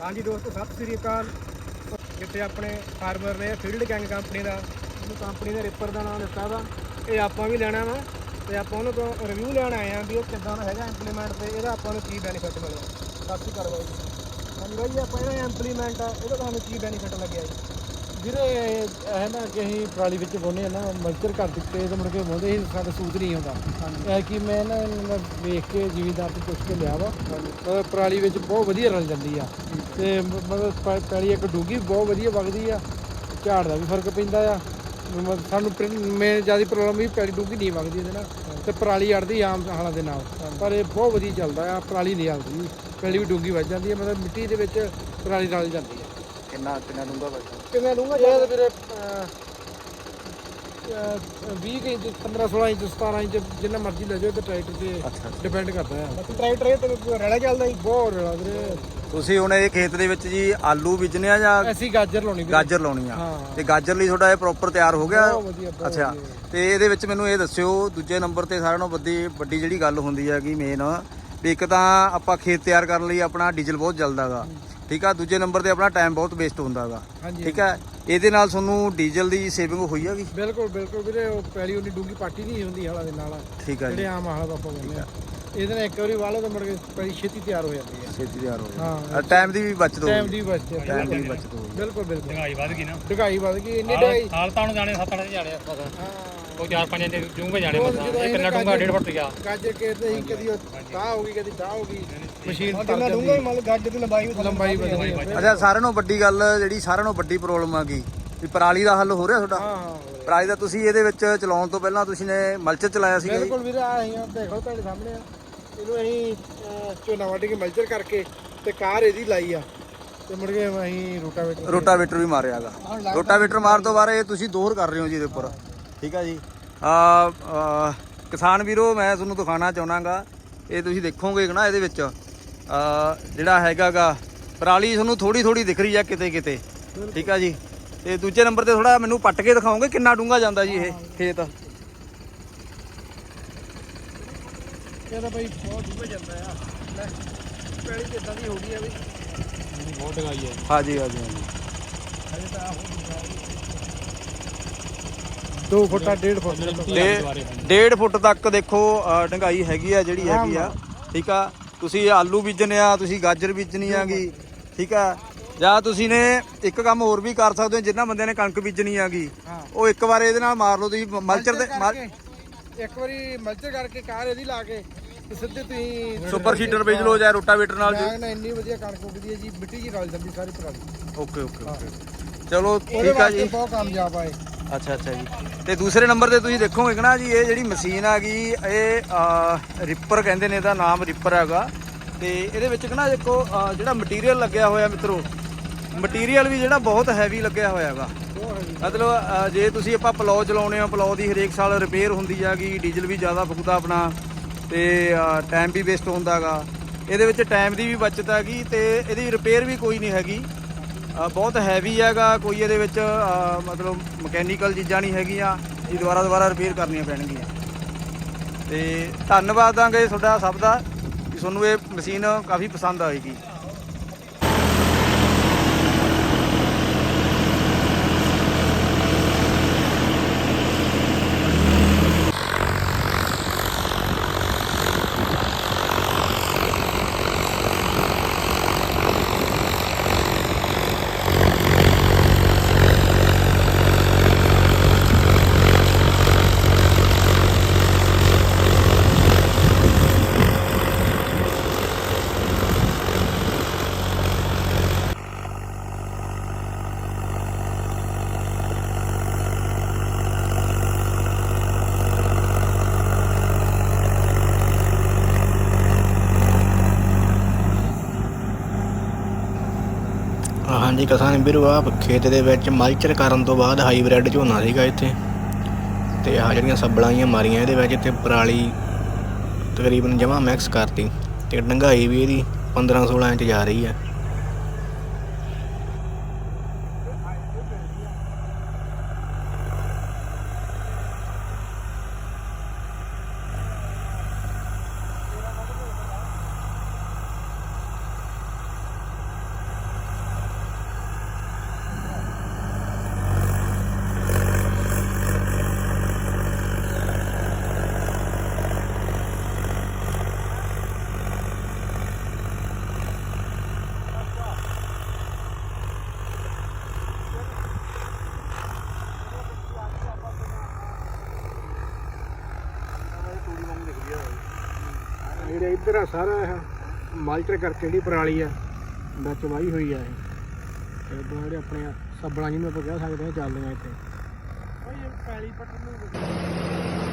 ਹਾਂਜੀ ਦੋਸਤੋ, ਸਤਿ ਸ੍ਰੀ ਅਕਾਲ। ਜਿੱਥੇ ਆਪਣੇ ਫਾਰਮਰ ਨੇ ਫੀਲਡ ਗੈਂਗ ਕੰਪਨੀ ਦਾ, ਉਹਨੂੰ ਕੰਪਨੀ ਦੇ ਰਿਪਰ ਦਾ ਨਾਮ ਦਿੱਤਾ ਵਾ। ਇਹ ਆਪਾਂ ਵੀ ਲੈਣਾ ਵਾ ਤੇ ਆਪਾਂ ਉਹਨਾਂ ਤੋਂ ਰਿਵਿਊ ਲੈਣ ਆਏ ਆ ਵੀ ਉਹ ਕਿੱਦਾਂ ਦਾ ਹੈਗਾ ਇੰਪਲੀਮੈਂਟ ਤੇ ਇਹਦਾ ਆਪਾਂ ਨੂੰ ਕੀ ਬੈਨੀਫਿਟ ਮਿਲਿਆ। ਸਤਿ ਸ੍ਰੀ ਅਕਾਲ ਬਾਈ ਜੀ। ਹਾਂਜੀ ਬਾਈ ਆਪਾਂ ਇਹਦਾ ਇੰਪਲੀਮੈਂਟ ਆ ਇਹਦਾ ਤੁਹਾਨੂੰ ਕੀ ਬੈਨੀਫਿਟ ਲੱਗਿਆ ਜੀ? ਵੀਰੇ ਇਹ ਨਾ ਕਿ ਅਸੀਂ ਪਰਾਲੀ ਵਿੱਚ ਬੋਨੇ ਆ ਨਾ ਮਲਚਰ ਕਰ ਦਿੱਤੇ ਤੇ ਮੁੜ ਕੇ ਬੋਂਦੇ ਸੀ ਸਾਡਾ ਸੂਤ ਨਹੀਂ ਆਉਂਦਾ। ਇਹ ਕਿ ਮੈਂ ਨਾ ਇਹਨਾਂ ਦਾ ਵੇਖ ਕੇ ਜ਼ਿਮੀਦਾਰ ਤੋਂ ਪੁੱਛ ਕੇ ਲਿਆ ਵਾ ਮਤਲਬ ਪਰਾਲੀ ਵਿੱਚ ਬਹੁਤ ਵਧੀਆ ਰਲ ਜਾਂਦੀ ਆ। ਤੇ ਮ- ਮਤਲਬ ਪ- ਪੈਲੀ ਇੱਕ ਡੂੰਗੀ ਬਹੁਤ ਵਧੀਆ ਵਗਦੀ ਆ ਝਾੜ ਦਾ ਵੀ ਫ਼ਰਕ ਪੈਂਦਾ ਆ। ਮਤਲਬ ਸਾਨੂੰ ਮੈਂ ਜ਼ਿਆਦਾ ਪ੍ਰੋਬਲਮ ਵੀ ਪੈਲੀ ਡੂੰਗੀ ਨਹੀਂ ਵਗਦੀ ਇਹਦੇ ਨਾਲ ਤੇ ਪਰਾਲੀ ਅੜਦੀ ਆਮ ਹਾਲਾਂ ਦੇ ਨਾਲ। ਪਰ ਇਹ ਬਹੁਤ ਵਧੀਆ ਚੱਲਦਾ ਆ ਪਰਾਲੀ ਨਹੀਂ ਹਲਦੀ ਪੈਲੀ ਵੀ ਡੂੰਗੀ ਵੱਜ ਜਾਂਦੀ ਆ ਮਤਲਬ ਮਿੱਟੀ ਦੇ ਵਿੱਚ ਪਰਾਲੀ ਰਲ ਜਾਂਦੀ ਆ। ਕਿੰਨਾ ਕਿੰਨਾ ਡੂੰਗਾ ਵੱਜਦਾ ਕਿੰਨਾ ਲੂੰਗਾ ਇਹ ਤਾਂ ਵੀਰੇ 20 ਇੰਚ 15 16 ਇੰਚ 17 ਇੰਚ ਜਿੰਨਾ ਮਰਜ਼ੀ ਲੈ ਜਾਓ ਤੇ ਟਰੈਕਟਰ ਤੇ ਅੱਛਾ ਡਿਪੈਂਡ ਕਰਦਾ ਹੈ। ਟਰੈਕਟਰ ਇਹ ਤੇ ਰੜਾ ਚੱਲਦਾ ਜੀ। ਬਹੁਤ ਰਲਾ ਵੀਰੇ। ਤੁਸੀਂ ਹੁਣ ਇਹ ਖੇਤ ਦੇ ਵਿੱਚ ਜੀ ਆਲੂ ਬੀਜਨੇ ਆ ਜਾਂ ਐਸੀ ਗਾਜਰ ਲਾਉਣੀ ਵੀਰੇ। ਗਾਜਰ ਲਾਉਣੀ ਆ? ਹਾਂ। ਤੇ ਗਾਜਰ ਲਈ ਤੁਹਾਡਾ ਇਹ ਪ੍ਰੋਪਰ ਤਿਆਰ ਹੋ ਗਿਆ? ਬਹੁਤ ਵਧੀਆ ਬਹੁਤ ਅੱਛਾ। ਤੇ ਇਹਦੇ ਵਿੱਚ ਮੈਨੂੰ ਇਹ ਦੱਸਿਓ ਦੂਜੇ ਨੰਬਰ ਤੇ ਸਾਰਿਆਂ ਨਾਲੋਂ ਵੱਡੀ ਵੱਡੀ ਜਿਹੜੀ ਗੱਲ ਹੁੰਦੀ ਹੈਗੀ ਮੇਨ ਵੀ ਇੱਕ ਤਾਂ ਆਪਾਂ ਖੇਤ ਤਿਆਰ ਕਰਨ ਲਈ ਆਪਣਾ ਡੀਜ਼ਲ ਬਹੁਤ ਜਲਦਾਗਾ ਠੀਕ ਆ? ਦੂਜੇ ਨੰਬਰ ਤੇ ਆਪਣਾ ਟਾਈਮ ਬਹੁਤ ਵੇਸਟ ਹੁੰਦਾਗਾ ਹਾਂਜੀ ਠੀਕ ਹੈ ਇਹਦੇ ਨਾਲ ਤੁਹਾਨੂੰ ਡੀਜ਼ਲ ਦੀ ਸੇਵਿੰਗ ਹੋਈ ਹੈਗੀ ਬਿਲਕੁਲ ਬਿਲਕੁਲ ਵੀਰੇ ਉਹ ਪੈਲੀ ਉਨੀ ਡੂੰਗੀ ਪਾਟੀ ਨਹੀਂ ਹੁੰਦੀ ਹਾਲਾ ਦੇ ਨਾਲ। ਠੀਕ ਹੈ ਜਿਹੜੇ ਜੀ ਆਮ ਹਾਲਾ ਦਾ ਆਪਾਂ ਕਹਿੰਦੇ ਆ। ਇਹਦੇ ਨਾਲ ਇੱਕ ਵਾਰੀ ਵਾਲੇ ਤਾਂ ਮੁੜ ਕੇ ਪੈਲੀ ਛੇਤੀ ਤਿਆਰ ਹੋ ਜਾਂਦੀ ਹੈ ਛੇਤੀ ਤਿਆਰ ਹੋ ਹਾਂ ਗਿਆ ਟਾਈਮ ਦੀ ਵੀ ਬਚਤ ਟਾਈਮ ਹੋਊਗੀ ਦੀ ਬਚਤ ਹੈ। ਟਾਈਮ ਦੀ ਵੀ ਬਚਤ ਹੋਊਗੀ ਬਿਲਕੁਲ ਬਿਲਕੁਲ। ਢਗਾਈ ਵੱਧ ਗਈ ਨਾ। ਢਗਾਈ ਵੱਧ ਗਈ ਇੰਨੀ ਢਗਾਈ ਹਾਲ ਤਾਂ ਨੂੰ ਜਾਣੇ ਸੱਤ ਅੱਠ ਜਾਣੇ ਆਪਾਂ ਤਾਂ ਹਾਂ। ਉਹ ਚਾਰ ਪੰਜ ਦੇ ਡੂੰਘੇ ਜਾਣੇ ਉਹ ਮਸਾਂ ਇਹ ਕਿੰਨਾ ਇਹਨੇ ਡੂੰਘਾ ਡੇਢ ਫੁੱਟ ਗਿਆ। ਗਾਜਰ ਕੇਰਦੇ ਸੀ ਕਦੀ ਤਾਹ ਹੋ ਗਈ ਕਦੀ ਤਾਹ ਹੋ ਗਈ। ਮਸ਼ੀਨ ਤਰ ਜਿੰਨਾ ਡੂੰਗਾ ਮੰਨ ਗੱਡ ਦੀ ਲੰਬਾਈ ਵੀ ਲੰਬਾਈ ਵਧਣੀ ਹੈ। ਅੱਛਾ ਸਾਰਿਆਂ ਨਾਲੋਂ ਵੱਡੀ ਗੱਲ ਜਿਹੜੀ ਸਾਰਿਆਂ ਨਾਲੋਂ ਵੱਡੀ ਪ੍ਰੋਬਲਮ ਆ ਗਈ ਵੀ ਪਰਾਲੀ ਦਾ ਹੱਲ ਹੋ ਰਿਹਾ ਤੁਹਾਡਾ? ਹਾਂ ਹਾਂ ਪਰਾਲੀ ਦਾ ਤੁਸੀਂ ਇਹਦੇ ਵਿੱਚ ਚਲਾਉਣ ਤੋਂ ਪਹਿਲਾਂ ਤੁਸੀਂ ਨੇ ਮਲਚਰ ਚਲਾਇਆ ਸੀਗਾ ਜੀ? ਬਿਲਕੁਲ ਵੀਰੇ ਆ ਅਸੀਂ ਆ ਦੇਖ ਲਓ ਤੁਹਾਡੇ ਸਾਹਮਣੇ ਆ। ਇਹਨੂੰ ਅਸੀਂ ਅਹ, ਝੋਨਾ ਵੱਢ ਕੇ ਮਲਚਰ ਕਰਕੇ ਤੇ ਕਾਰ ਇਹਦੀ ਲਾਈ ਆ। ਤੇ ਮੁੜ ਕੇ ਅਸੀਂ ਰੋਟਾਵੇਟਰ ਰੋਟਾਵੇਟਰ ਵੀ ਮਾਰਿਆਗਾ ਰੋਟਾਵੇਟਰ ਮਾਰਨ ਤੋਂ ਬਾਅਦ ਇਹ ਤੁਸੀਂ ਦੋਹਰ ਕਰ ਰਹੇ ਹੋ ਜੀ ਇਹਦੇ ਉੱਪਰ। ਠੀਕ ਆ ਜੀ? ਆ ਆ, ਕਿਸਾਨ ਵੀਰੋ ਮੈਂ ਤੁਹਾਨੂੰ ਦਿਖਾਉਣਾ ਚਾਹਣਾਗਾ ਇਹ ਤੁਸੀਂ ਦੇਖੋਗੇ ਨਾ ਇਹਦੇ ਵਿੱਚ ਆ ਜਿਹੜਾ ਹੈਗਾਗਾ ਪਰਾਲੀ ਤੁਹਾਨੂੰ ਥੋੜੀ ਥੋੜੀ ਦਿਖ ਰਹੀ ਆ ਕਿਤੇ ਕਿਤੇ ਠੀਕ ਆ ਜੀ? ਤੇ ਦੂਜੇ ਨੰਬਰ ਤੇ ਥੋੜਾ ਮੈਨੂੰ ਪੱਟ ਕੇ ਦਿਖਾਓਗੇ ਕਿੰਨਾ ਡੂੰਗਾ ਜਾਂਦਾ ਜੀ ਇਹ ਖੇਤ? ਇਹਦਾ ਬਈ ਬਹੁਤ ਡੂੰਘਾ ਜਾਂਦਾ ਆ। ਲੈ ਪੈਲੀ ਕਿੱਦਾਂ ਦੀ ਹੋ ਗਈ ਆ ਵੀ ਬਹੁਤ ਢਗਾਈ ਹੈ ਹਾਂਜੀ ਹਾਂਜੀ ਹਾਂਜੀ। 2 ਫੁੱਟਾ 1.5 ਫੁੱਟ ਤੇ 1.5 ਫੁੱਟ ਤੱਕ ਦੇਖੋ ਅ, ਡੂੰਘਾਈ ਹੈਗੀ ਆ ਜਿਹੜੀ ਹੈਗੀ ਆ। ਠੀਕ ਆ? ਤੁਸੀਂ ਆਲੂ ਬੀਜਣੇ ਆ ਤੁਸੀਂ ਗਾਜਰ ਬੀਜਣੀ ਆਗੀ। ਠੀਕ ਆ? ਜਾਂ ਤੁਸੀਂ ਨੇ ਇੱਕ ਕੰਮ ਹੋਰ ਵੀ ਕਰ ਸਕਦੇ ਹੋ ਜਿੰਨਾ ਬੰਦਿਆਂ ਨੇ ਕਣਕ ਬੀਜਣੀ ਆਗੀ। ਉਹ ਇੱਕ ਵਾਰ ਇਹਦੇ ਨਾਲ ਮਾਰ ਲਓ ਤੁਸੀਂ ਮਲਚਰ ਦੇ ਇੱਕ ਵਾਰੀ ਮਲਚਰ ਕਰਕੇ ਕਾਰ ਇਹਦੀ ਲਾ ਕੇ ਸਿੱਧੇ ਤੁਸੀਂ ਸੁਪਰ ਸੀਡਰ ਬੀਜ ਲਓ ਜਾਂ ਰੋਟਾਵੇਟਰ ਨਾਲ ਮੈਂ ਨਾ ਇੰਨੀ ਵਧੀਆ ਕਣਕ ਉੱਗਦੀ ਹੈ ਜੀ ਮਿੱਟੀ ਜੀ ਰਲ ਜਾਂਦੀ ਸਾਰੀ ਪਰਾਲੀ। Okay okay okay. ਚਲੋ ਠੀਕ ਆ ਜੀ। ਬਹੁਤ ਕਾਮਯਾਬ ਆ ਇਹ। ਅੱਛਾ ਅੱਛਾ ਜੀ। ਤੇ ਦੂਸਰੇ ਨੰਬਰ ਤੇ ਤੁਸੀਂ ਦੇਖੋਗੇ ਕਿ ਨਾ ਜੀ, ਇਹ ਜਿਹੜੀ ਮਸ਼ੀਨ ਆ ਗਈ, ਇਹ ਰਿਪਰ ਕਹਿੰਦੇ ਨੇ ਇਹਦਾ ਨਾਮ ਰਿਪਰ ਹੈਗਾ। ਤੇ ਇਹਦੇ ਵਿੱਚ ਕਿ ਨਾ ਦੇਖੋ ਜਿਹੜਾ ਮਟੀਰੀਅਲ ਲੱਗਿਆ ਹੋਇਆ ਮਿੱਤਰੋ ਮਟੀਰੀਅਲ ਵੀ ਜਿਹੜਾ ਬਹੁਤ ਹੈਵੀ ਲੱਗਿਆ ਹੋਇਆ ਹੈਗਾ। ਮਤਲਬ ਜੇ ਤੁਸੀਂ ਆਪਾਂ ਪਲੋ ਚਲਾਉਣੇ ਹੋ ਪਲੋ ਦੀ ਹਰੇਕ ਸਾਲ ਰਿਪੇਅਰ ਹੁੰਦੀ ਹੈਗੀ ਡੀਜ਼ਲ ਵੀ ਜ਼ਿਆਦਾ ਫੁਕਦਾ ਆਪਣਾ, ਤੇ ਟਾਈਮ ਵੀ ਵੇਸਟ ਹੁੰਦਾਗਾ ਇਹਦੇ ਵਿੱਚ ਟਾਈਮ ਦੀ ਵੀ ਬਚਤ ਹੈਗੀ, ਤੇ ਇਹਦੀ ਰਿਪੇਅਰ ਵੀ ਕੋਈ ਨਹੀਂ ਹੈਗੀ। ਬਹੁਤ ਹੈਵੀ ਹੈਗਾ, ਕੋਈ ਇਹਦੇ ਵਿੱਚ ਮਤਲਬ ਮਕੈਨੀਕਲ ਚੀਜ਼ਾਂ ਨਹੀਂ ਹੈਗੀਆਂ, ਇਹ ਦੁਬਾਰਾ ਦੁਬਾਰਾ ਰਿਪੇਅਰ ਕਰਨੀਆਂ ਪੈਣਗੀਆਂ। ਤੇ ਧੰਨਵਾਦ ਦਾਂਗੇ ਤੁਹਾਡਾ ਸਭ ਦਾ, ਕਿ ਤੁਹਾਨੂੰ ਇਹ ਮਸ਼ੀਨ ਕਾਫੀ ਪਸੰਦ ਆਏਗੀ। ਹਾਂਜੀ ਕਿਸਾਨ ਵੀਰੋ ਆ ਖੇਤ ਦੇ ਵਿੱਚ ਮਲਚਰ ਕਰਨ ਤੋਂ ਬਾਅਦ ਹਾਈਬ੍ਰਿਡ ਝੋਨਾ ਸੀਗਾ ਇੱਥੇ। ਤੇ ਆਹ ਜਿਹੜੀਆਂ ਸੱਬਲਾਂ ਆਈਆਂ ਮਾਰੀਆਂ, ਇਹਦੇ ਵਿੱਚ ਤੇ ਪਰਾਲੀ ਤਕਰੀਬਨ ਜਮਾ ਮਿਕਸ ਕਰਤੀ। ਤੇ ਡੰਗਾਈ ਵੀ ਇਹਦੀ 15 16 ਇੰਚ ਜਾ ਰਹੀ ਹੈ। ਇੱਧਰ ਆ ਸਾਰਾ ਇਹ ਮਾਲਚਰ ਕਰਕੇ ਜਿਹੜੀ ਪਰਾਲੀ ਆ ਵਿੱਚ ਵਾਹੀ ਹੋਈ ਆ ਇਹ। ਤੇ ਇੱਦਾਂ ਜਿਹੜੇ ਆਪਣੇ ਸੱਬਲਾਂ ਜਿਹਨੂੰ ਆਪਾਂ ਕਹਿ ਸਕਦੇ ਹਾਂ ਚੱਲਦੇ ਚੱਲਦੀਆਂ ਇੱਥੇ। ਪੈਲੀ ਪੱਟਣ ਨੂੰ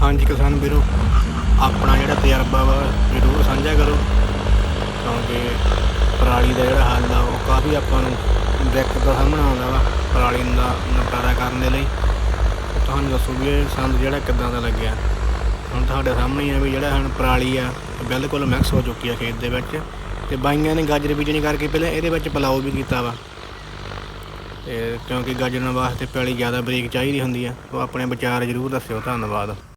ਹਾਂਜੀ ਕਿਸਾਨ ਵੀਰੋ। ਆਪਣਾ ਜਿਹੜਾ ਤਜਰਬਾ ਵਾ, ਜ਼ਰੂਰ ਸਾਂਝਾ ਕਰੋ। ਕਿਉਂਕਿ ਪਰਾਲੀ ਦਾ ਜਿਹੜਾ ਹੱਲ ਆ, ਉਹ ਕਾਫੀ ਆਪਾਂ ਨੂੰ ਦਿੱਕਤ ਦਾ ਸਾਹਮਣਾ ਆਉਂਦਾ ਵਾ, ਪਰਾਲੀ ਦਾ ਨਿਪਟਾਰਾ ਕਰਨ ਦੇ ਲਈ। ਤੁਹਾਨੂੰ ਦੱਸੋ ਵੀ ਇਹ ਸੰਦ ਜਿਹੜਾ ਕਿੱਦਾਂ ਦਾ ਲੱਗਿਆ? ਹੁਣ ਤੁਹਾਡੇ ਸਾਹਮਣੇ ਹੀ ਆ ਵੀ ਜਿਹੜਾ ਹੁਣ ਪਰਾਲੀ ਆ ਬਿਲਕੁਲ ਮਿਕਸ ਹੋ ਚੁੱਕੀ ਆ ਖੇਤ ਦੇ ਵਿੱਚ। ਤੇ ਬਾਈਆਂ ਨੇ ਗਾਜਰ ਬੀਜਣੀ ਕਰਕੇ ਪਹਿਲਾਂ ਇਹਦੇ ਵਿੱਚ ਪਲਾਓ ਵੀ ਕੀਤਾ ਵਾ। ਤੇ ਕਿਉਂਕਿ ਗਾਜਰਾਂ ਵਾਸਤੇ ਪਰਾਲੀ ਜ਼ਿਆਦਾ ਬਰੀਕ ਚਾਹੀਦੀ ਹੁੰਦੀ ਆ, ਉਹ ਆਪਣੇ ਵਿਚਾਰ ਜ਼ਰੂਰ ਦੱਸਿਓ। ਧੰਨਵਾਦ।